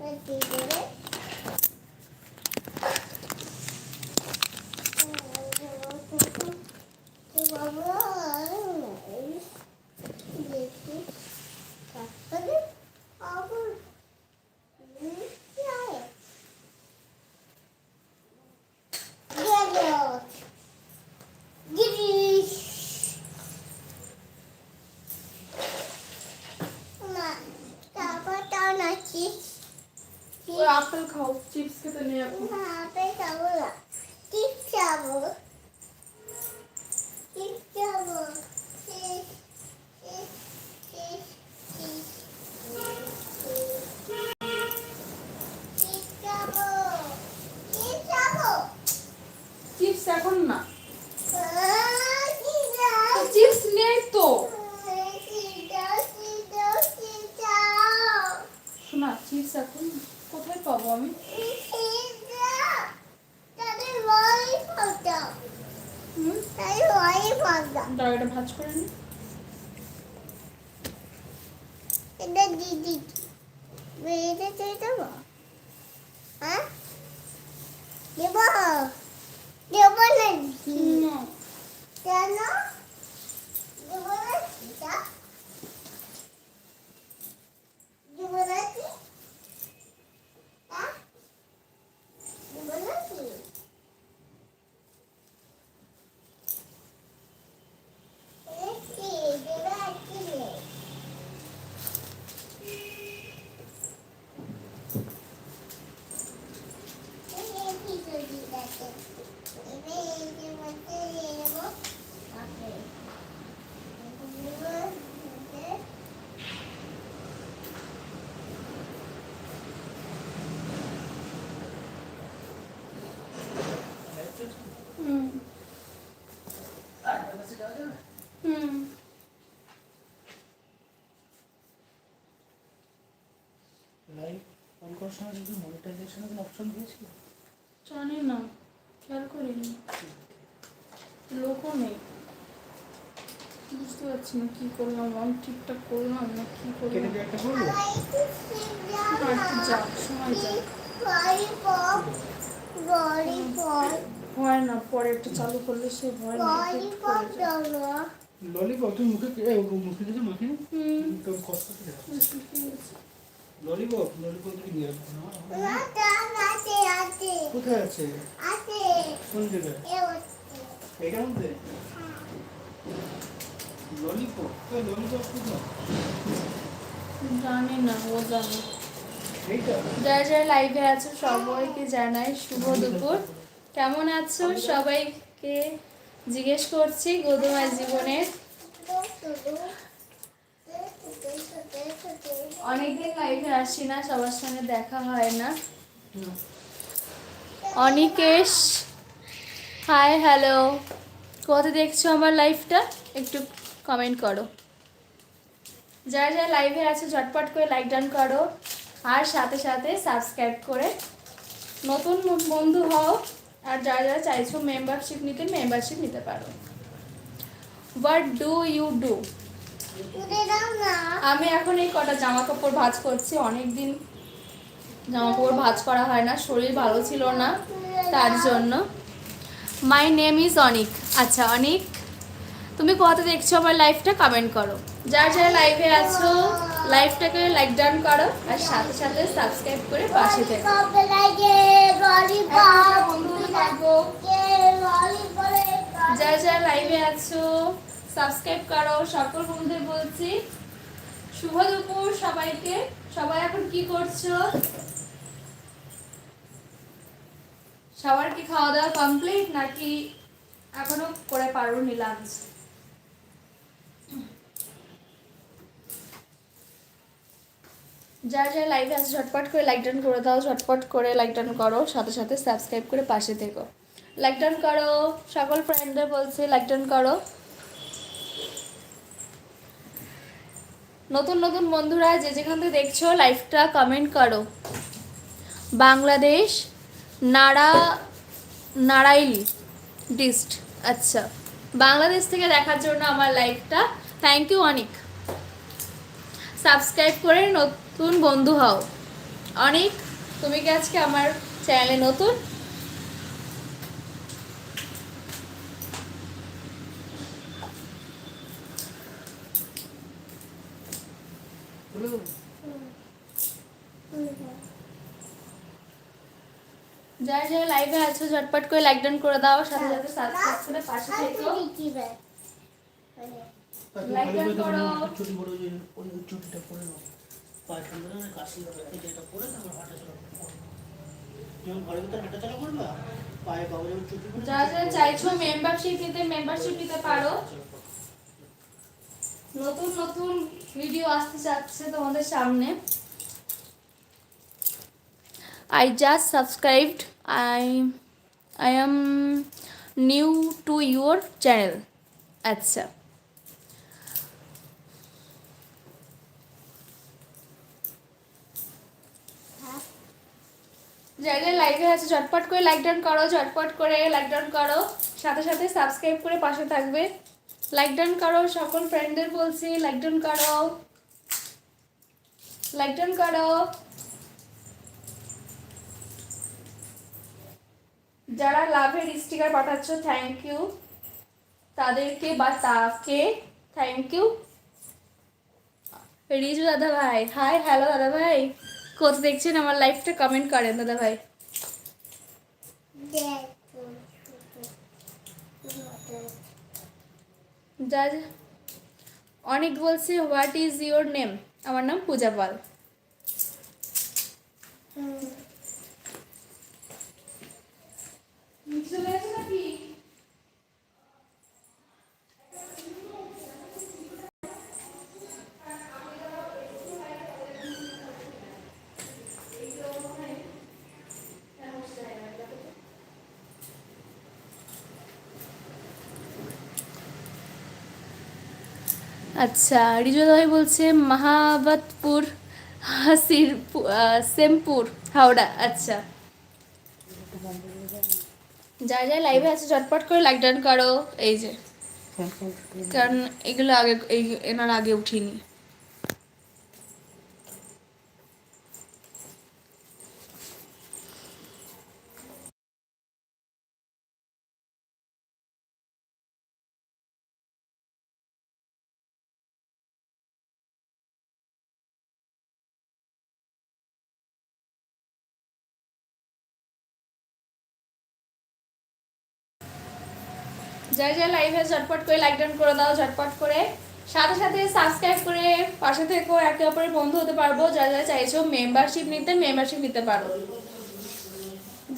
Thank you. বেরিয়ে দিয়ে দেবো হ্যাঁ দেব দেব না কেন দেব না দেব না কি হ্যাঁ দেব না কি এই কি দেব না কি নেই হুম হুম লাইভ অন করার সময় যদি মনিটাইজেশনের অপশন দিয়েছিল? জানি না খেয়াল করিনি। লোকও নেই। বুঝতে পারছি না কি করলাম আমি ঠিকঠাক করলাম না কি করলাম? যাক সময় যাক। হয় না পরে একটু চালু করলে সে ভয় না ললিপপ তুই মুখে মুখে কিছু মাখি কষ্ট। ললিপপ ললিপপ নিয়ে আসব? না কোথায় আছে? কোন জায়গায়? এটার মধ্যে? ললিপপ কই ললিপপ কোথায়? জানি না ও জানে। যারা যারা লাইভে আছো সবাইকে জানাই শুভ দুপুর। কেমন আছো? সবাইকে জিজ্ঞেস করছি গদুমার জীবনের। অনেকদিন লাইভে আসি না, সবার সঙ্গে দেখা হয় না। অনিকেশ হাই হ্যালো কোথায় দেখছ আমার লাইভটা একটু কমেন্ট করো। যারা যারা লাইভে আছে, ঝটপট করে লাইক ডান করো। আর সাথে সাথে সাবস্ক্রাইব করে নতুন বন্ধু হও। আর যারা যারা চাইছো মেম্বারশিপ নিতে মেম্বারশিপ নিতে পারো। হোয়াট ডু ইউ ডু আমি এখন এই কটা জামা কাপড় ভাজ করছি অনেক দিন জামা কাপড় ভাজ করা হয় না, শরীর ভালো ছিল না তার জন্য। My name is Anik. আচ্ছা অনিক, তুমি কোথাতে দেখছ আমার লাইফটা কমেন্ট করো। যারা যারা লাইভে আছো লাইভটাকে লাইক ডান করো, আর সাথে সাথে সাবস্ক্রাইব করে পাশে থেকো। যারা যারা লাইভে আছো সাবস্ক্রাইব করো, সকল বন্ধুদের বলছি। শুভ দুপুর সবাইকে। সবাই এখন কি করছ? সবার কি খাওয়া দাওয়া কমপ্লিট নাকি এখনও করে পারোনি লাঞ্চ যারা যারা লাইভে আছে, ঝটপট করে লাইক ডান করে দাও, ঝটপট করে লাইক ডান করো, সাথে সাথে সাবস্ক্রাইব করে পাশে থেকো। লাইক ডান করো, সকল ফ্রেন্ডদের বলছে লাইক ডান করো। নতুন নতুন বন্ধুরা যে যেখান থেকে দেখছ লাইভটা কমেন্ট করো। বাংলাদেশ নাড়া নাড়াইলি ডিস্ট আচ্ছা বাংলাদেশ থেকে দেখার জন্য আমার লাইভটা থ্যাংক ইউ অনেক। সাবস্ক্রাইব করে নতুন বন্ধু হও। অনেক, তুমি কি আজকে আমার চ্যানেলে নতুন? হলো যারা যারা লাইভে আছো ঝটপট করে লাইক ডাউন করে দাও সাথে সাথে সাবস্ক্রাইব করে পাশে থেকো। Like and করো। ছুটি বড় যে ওই ছুটিটা পরে নাও। পায়ে না কাশি হবে এটা পরে তারপর হাঁটা চলা যখন ঘরের ভিতরে হাঁটা চলা করবে? পায়ে বাবা যখন ছুটি যারা যারা চাইছো মেম্বারশিপ নিতে মেম্বারশিপ নিতে পারো। নতুন নতুন ভিডিও আসতে যাচ্ছে তোমাদের সামনে। I just subscribed I I am new to your channel আচ্ছা। যারা লাইভে আছে ঝটপট করে লাইক ডাউন করো ঝটপট করে লাইক ডাউন করো। সাথে সাথে সাবস্ক্রাইব করে পাশে থাকবে। লাইক ডাউন করো সকল ফ্রেন্ডদের বলছি লাইক ডাউন করো লাইক ডাউন করো যারা লাভের স্টিকার পাঠাচ্ছ থ্যাংক ইউ তাদেরকে বা তাকে থ্যাংক ইউ রিজু দাদা ভাই হাই হ্যালো দাদা ভাই কোথায় দেখছেন? আমার লাইফটা কমেন্ট করেন দাদা ভাই যা অনেক বলছে হোয়াট ইজ ইওর নেম আমার নাম পূজা পাল। আচ্ছা রিজু ভাই বলছে মাহাবতপুর হাসির সেমপুর হাওড়া আচ্ছা। যা যা লাইভে আছে ঝটপট করে লাইক ডান করো এই যে। কারণ এগুলো আগে এই এনার আগে উঠিনি। যারা যারা লাইভে ঝটপট করে লাইক ডাউন করে দাও, ঝটপট করে। সাথে সাথে সাবস্ক্রাইব করে পাশে থেকেও একে অপরের বন্ধু হতে পারব। যারা যারা চাইছো মেম্বারশিপ নিতে মেম্বারশিপ নিতে পারো।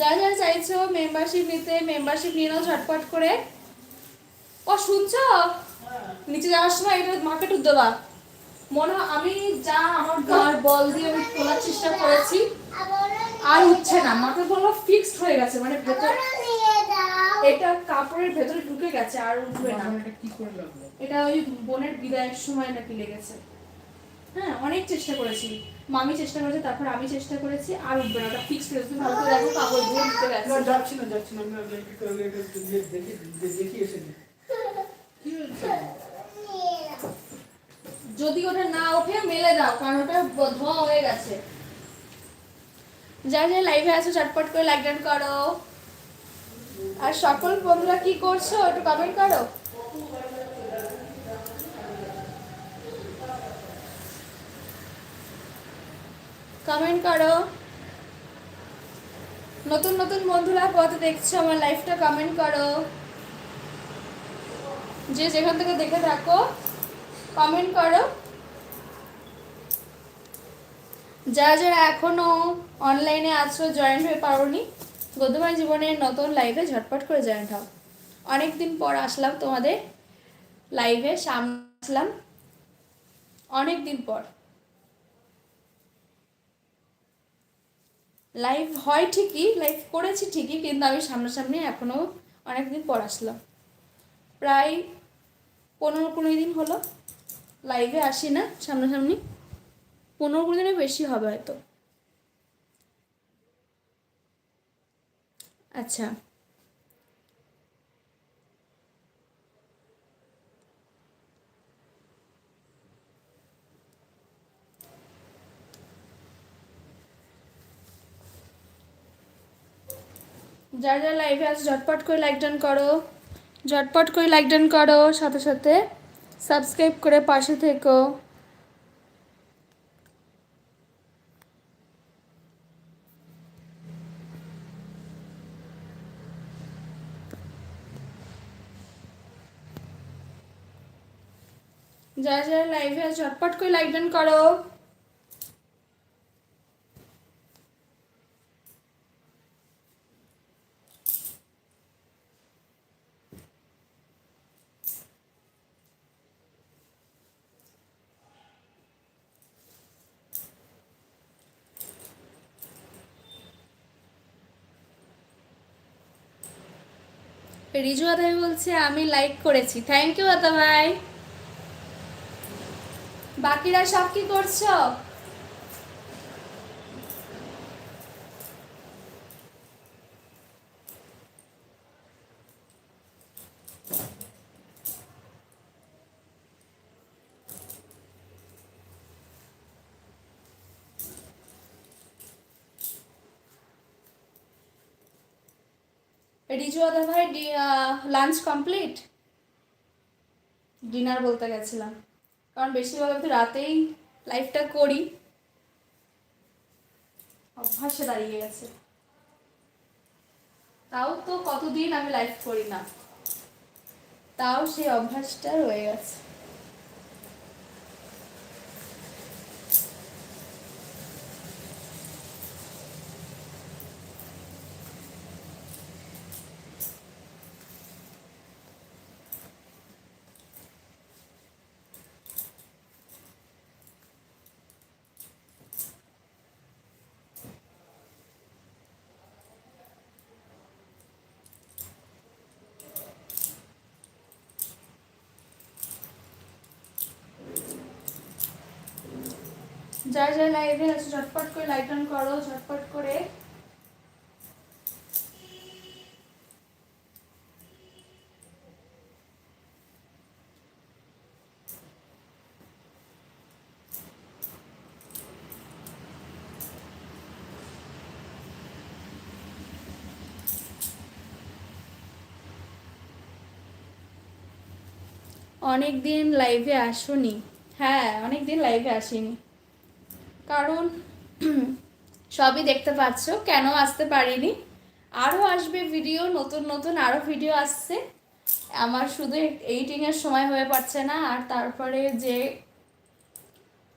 যারা যারা চাইছো মেম্বারশিপ নিতে মেম্বারশিপ নিয়ে নাও ঝটপট করে। ও, শুনছো? নিচে যাওয়ার সময় এটা মাকে টুক দেবা। মনে হয় আমি যা আমার গার বল দিয়ে আমি তোলার চেষ্টা করেছি, আর উঠছে না। মাকে বলল ফিক্সড হয়ে গেছে মানে ভেতর এটা কাপড়ের ভেতরে ঢুকে গেছে আর উঠবে না। এটা কি করে লাগল? এটা ওই বোনের বিদায়ের সময় নাকি লেগেছে। হ্যাঁ অনেক চেষ্টা করেছি। মামি চেষ্টা করেছে তারপর আমি চেষ্টা করেছি আর উঠবে না। ওটা ফিক্স করে ভালো করে দেখো কাপড় দিয়ে ঢুকে না গেছে যাচ্ছি না যাচ্ছি না। আমি দেখি দেখি এসে কি হচ্ছে যদি ওটা না ওঠে মেলে দাও কারণ ওটা ধোঁয়া হয়ে গেছে। যা যা লাইভে আছো চটপট করে লাইক ডান করো। আর সকল বন্ধুরা কি করছ? একটু কমেন্ট করো। কমেন্ট করো। নতুন নতুন বন্ধুরা কত দেখছ, আমার লাইফটা কমেন্ট করো। যে যেখান থেকে দেখে থাকো কমেন্ট করো। যারা যারা এখনও অনলাইনে আছো জয়েন হয়ে পারোনি গদ্যময় জীবনের নতুন লাইভে ঝটপট করে জয়েন হও। অনেক দিন পর আসলাম তোমাদের লাইভে সামনে আসলাম অনেক দিন পর। লাইভ হয় ঠিকই লাইভ করেছি ঠিকই, কিন্তু আমি সামনাসামনি এখনও অনেক দিন পর আসলাম। প্রায় পনেরো কুড়ি দিন হলো। লাইভে আসি না সামনাসামনি। পনেরো কুড়ি দিনের বেশি হবে হয়তো। আচ্ছা। যার যার লাইভে আছে, ঝটপট করে লাইক ডান করো। ঝটপট করে লাইক ডান করো, সাথে সাথে সাবস্ক্রাইব করে পাশে থেকো। যারা যারা লাইভে ঝটপট করে লাইক ডান করো। রিজু আদা ভাই বলছে, আমি লাইক করেছি। থ্যাংক ইউ আদা ভাই। বাকিরা সব কি করছ? রিজু আদা ভাই লাঞ্চ কমপ্লিট ডিনার বলতে গেছিলাম। কারণ বেশিরভাগ আমি তো রাতেই লাইফটা করি। অভ্যাসে দাঁড়িয়ে গেছে। তাও তো কতদিন আমি লাইফ করি না। তাও সেই অভ্যাসটা রয়ে গেছে। যারা যা লাইভে আছে, ঝটপট করে লাইট অন করো, ঝটপট করে। অনেক দিন লাইভে আসুনি। হ্যাঁ অনেক দিন লাইভে আসিনি। কারণ সবই দেখতে পাচ্ছ, কেন আসতে পারিনি? আরও আসবে ভিডিও নতুন নতুন আরও ভিডিও আসছে। আমার শুধু এইটিংয়ের সময় হয়ে পারছে না, আর তারপরে যে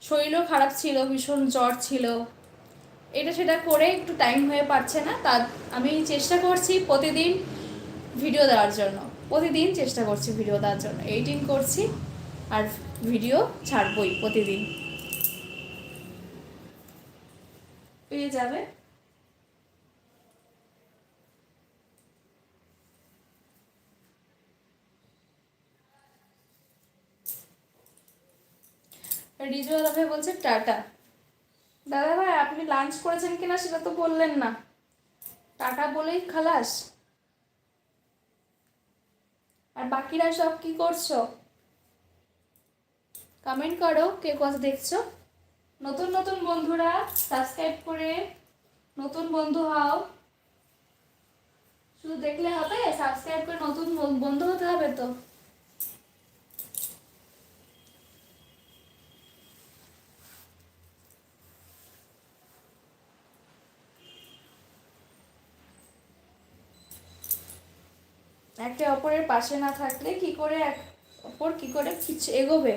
শরীরও খারাপ ছিল, ভীষণ জ্বর ছিল, এটা সেটা করে একটু টাইম হয়ে পারছে না। তা আমি চেষ্টা করছি প্রতিদিন ভিডিও দেওয়ার জন্য। প্রতিদিন চেষ্টা করছি ভিডিও দেওয়ার জন্য। এডিটিং করছি আর ভিডিও ছাড়বই প্রতিদিন। পেয়ে যাবে। রিজু দাদা ভাই বলছে, টাটা। দাদা ভাই, আপনি লাঞ্চ করেছেন কিনা সেটা তো বললেন না। টাটা বলেই খালাস। আর বাকিরা সব কি করছ? কমেন্ট করো, কে কথা দেখছ? নতুন নতুন বন্ধুরা সাবস্ক্রাইব করে নতুন বন্ধু হও। শুধু দেখলে হবে সাবস্ক্রাইব করে নতুন বন্ধু হতে হবে তো। একে অপরের পাশে না থাকলে কি করে এক অপর কি করে কিছু এগোবে?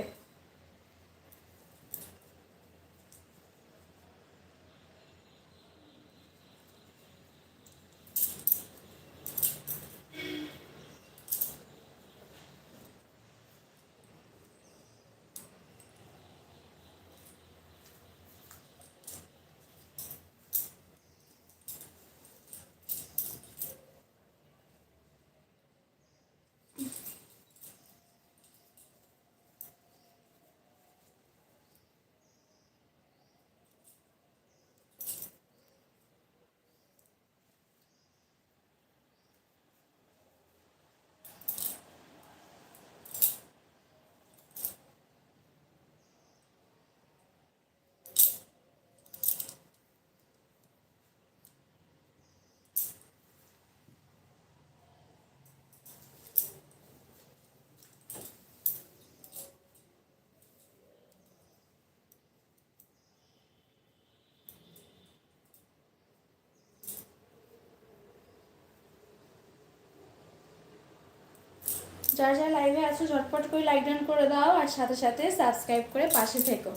যারা যারা লাইভে আছো, ঝটপট করে লাইক ডান করে দাও আর সাথে সাথে সাবস্ক্রাইব করে পাশে থেকো।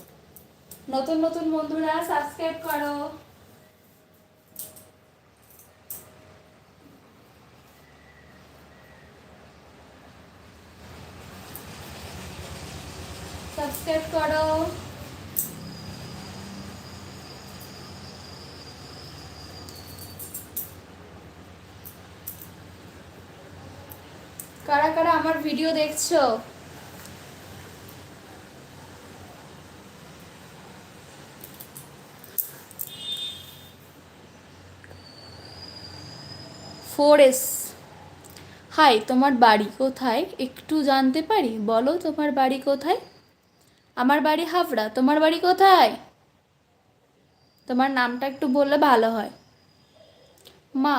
নতুন নতুন বন্ধুরা সাবস্ক্রাইব করো। সাবস্ক্রাইব করো। কারা কারা আমার ভিডিও দেখছ? ফোর এস হাই তোমার বাড়ি কোথায়? একটু জানতে পারি? বলো তোমার বাড়ি কোথায়? আমার বাড়ি হাবড়া তোমার বাড়ি কোথায়? তোমার নামটা একটু বললে ভালো হয়। মা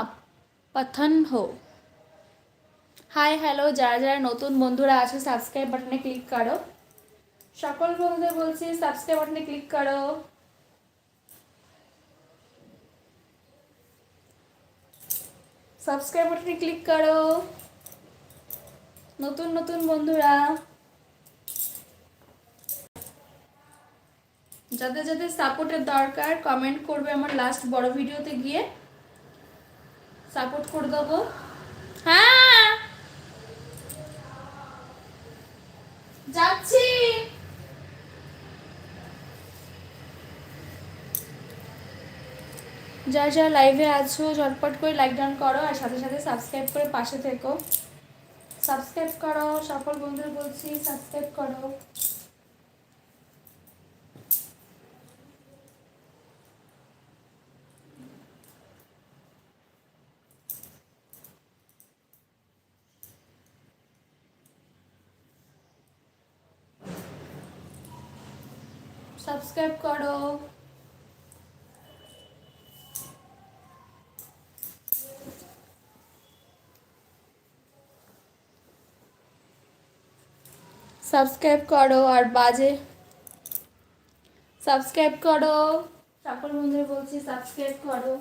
পাথন হো হাই হ্যালো যারা যারা নতুন বন্ধুরা আছে সাবস্ক্রাইব বাটনে ক্লিক করো। সকল বন্ধুদের বলছি সাবস্ক্রাইব বাটনে ক্লিক করো। সাবস্ক্রাইব বাটনে ক্লিক করো। নতুন নতুন বন্ধুরা। যাদের যাদের সাপোর্টের দরকার কমেন্ট করবে আমার লাস্ট বড় ভিডিওতে গিয়ে। সাপোর্ট করে দেবো। হ্যাঁ যাচ্ছি। যা যারা লাইভে আছো, ঝটপট করে লাইক ডাউন করো আর সাথে সাথে সাবস্ক্রাইব করে পাশে থেকো। সাবস্ক্রাইব করো সকল বন্ধুরা বলছি সাবস্ক্রাইব করো। সাবস্ক্রাইব করো। সাবস্ক্রাইব করো আর বাজে। সাবস্ক্রাইব করো। সকল বন্ধুরা বলছি সাবস্ক্রাইব করো।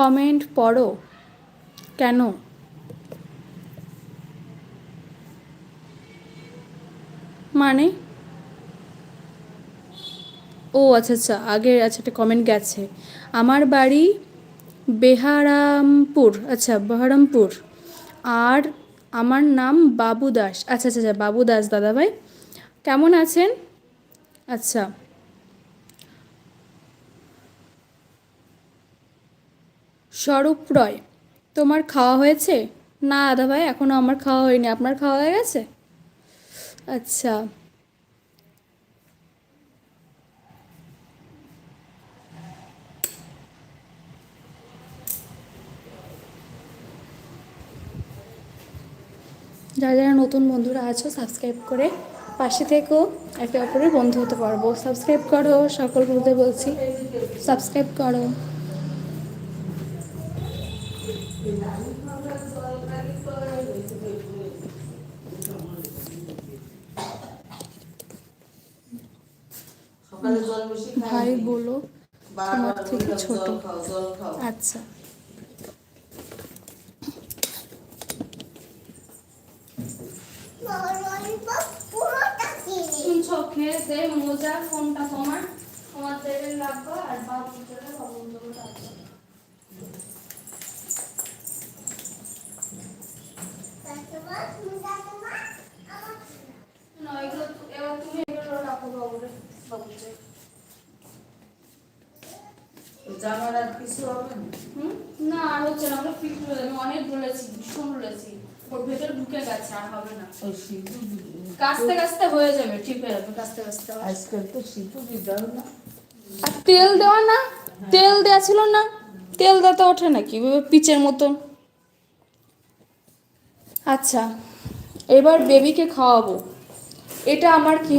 কমেন্ট পড়ো। কেন? মানে? ও আচ্ছা আচ্ছা আগে আচ্ছা একটা কমেন্ট গেছে। আমার বাড়ি বেহারামপুর আচ্ছা বেহারামপুর। আর আমার নাম বাবু দাস। আচ্ছা আচ্ছা আচ্ছা বাবু দাস দাদাভাই। কেমন আছেন? আচ্ছা। স্বরূপ রয়। তোমার খাওয়া হয়েছে? না দাদাভাই এখনও আমার খাওয়া হয়নি। আপনার খাওয়া হয়ে গেছে? আচ্ছা। যারা যারা নতুন বন্ধুরা আছো সাবস্ক্রাইব করে পাশে থেকেও একে অপরের বন্ধু হতে পারব। সাবস্ক্রাইব করো, সকল বন্ধুদের বলছি। সাবস্ক্রাইব করো সকালে জল বেশি খাও ভাই বলো তোমার থেকে ছোট। আচ্ছা। শুনছো খেয়ে দে মোজা কোনটা তোমার? তোমার দেবেন রাখব আর বাবু দেবে বাবু দেবো রাখব তারপর মুদা তোমার আমার না এগুলো তু- এবার তুমি এগুলো রাখো বাবুরে বাবুকে জামার আর কিছু হবে না হুম না আর হচ্ছে না আমরা ফিট বলে আমি অনেক বলেছি ভীষণ বলেছি ওর ভেতরে ঢুকে গেছে আর হবে না ওই সিঁদুর কাস্তে কাস্তে হয়ে যাবে ঠিক হয়ে যাবে কাস্তে কাস্তে। আজকাল তো সিপুরি দাও না। আর তেল দেওয়া না? তেল দেওয়া ছিল না? তেল দাতে ওঠে নাকি পিচের মতন। আচ্ছা এবার বেবিকে খাওয়াবো। এটা আমার কি